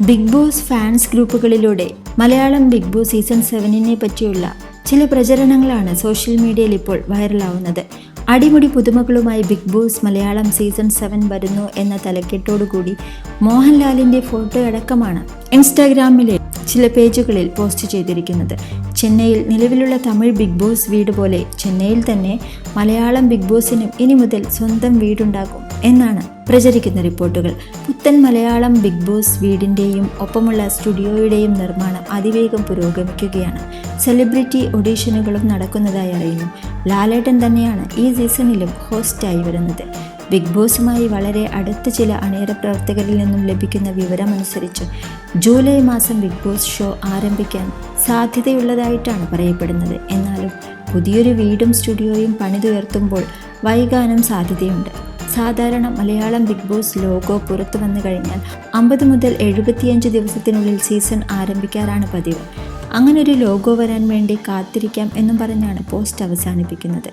Big Boss fans ഗ്രൂപ്പുകളിലൂടെ Malayalam Bigg Boss season സെവനിനെ പറ്റിയുള്ള ചില പ്രചരണങ്ങളാണ് സോഷ്യൽ മീഡിയയിൽ ഇപ്പോൾ വൈറലാവുന്നത്. അടിമുടി പുതുമകളുമായി Bigg Boss Malayalam season seven വരുന്നു എന്ന തലക്കെട്ടോടുകൂടി മോഹൻലാലിന്റെ ഫോട്ടോ അടക്കമാണ് ഇൻസ്റ്റാഗ്രാമിലെ ചില പേജുകളിൽ പോസ്റ്റ് ചെയ്തിരിക്കുന്നത്. ചെന്നൈയിൽ നിലവിലുള്ള തമിഴ് ബിഗ് ബോസ് വീട് പോലെ ചെന്നൈയിൽ തന്നെ മലയാളം ബിഗ് ബോസിനും ഇനി മുതൽ സ്വന്തം വീടുണ്ടാകും. എന്നാണ് പ്രചരിക്കുന്ന റിപ്പോർട്ടുകൾ. പുത്തൻ മലയാളം ബിഗ് ബോസ് വീടിന്റെയും ഒപ്പമുള്ള സ്റ്റുഡിയോയുടെയും നിർമ്മാണം അതിവേഗം പുരോഗമിക്കുകയാണ്. സെലിബ്രിറ്റി ഒഡീഷനുകളും നടക്കുന്നതായി അറിയുന്നു. ലാലേട്ടൻ തന്നെയാണ് ഈ സീസണിലും ഹോസ്റ്റായി വരുന്നത്. ബിഗ് ബോസുമായി വളരെ അടുത്ത ചില അണിയറ പ്രവർത്തകരിൽ നിന്നും ലഭിക്കുന്ന വിവരമനുസരിച്ച് ജൂലൈ മാസം ബിഗ് ബോസ് ഷോ ആരംഭിക്കാൻ സാധ്യതയുള്ളതായിട്ടാണ് പറയപ്പെടുന്നത്. എന്നാലും പുതിയൊരു വീടും സ്റ്റുഡിയോയും പണിതുയർത്തുമ്പോൾ വൈകാനും സാധ്യതയുണ്ട്. സാധാരണ മലയാളം ബിഗ് ബോസ് ലോഗോ പുറത്തു വന്നു കഴിഞ്ഞാൽ അമ്പത് മുതൽ എഴുപത്തിയഞ്ച് ദിവസത്തിനുള്ളിൽ സീസൺ ആരംഭിക്കാറാണ് പതിവ്. അങ്ങനൊരു ലോഗോ വരാൻ വേണ്ടി കാത്തിരിക്കാം എന്നും പറഞ്ഞാണ് പോസ്റ്റ് അവസാനിപ്പിക്കുന്നത്.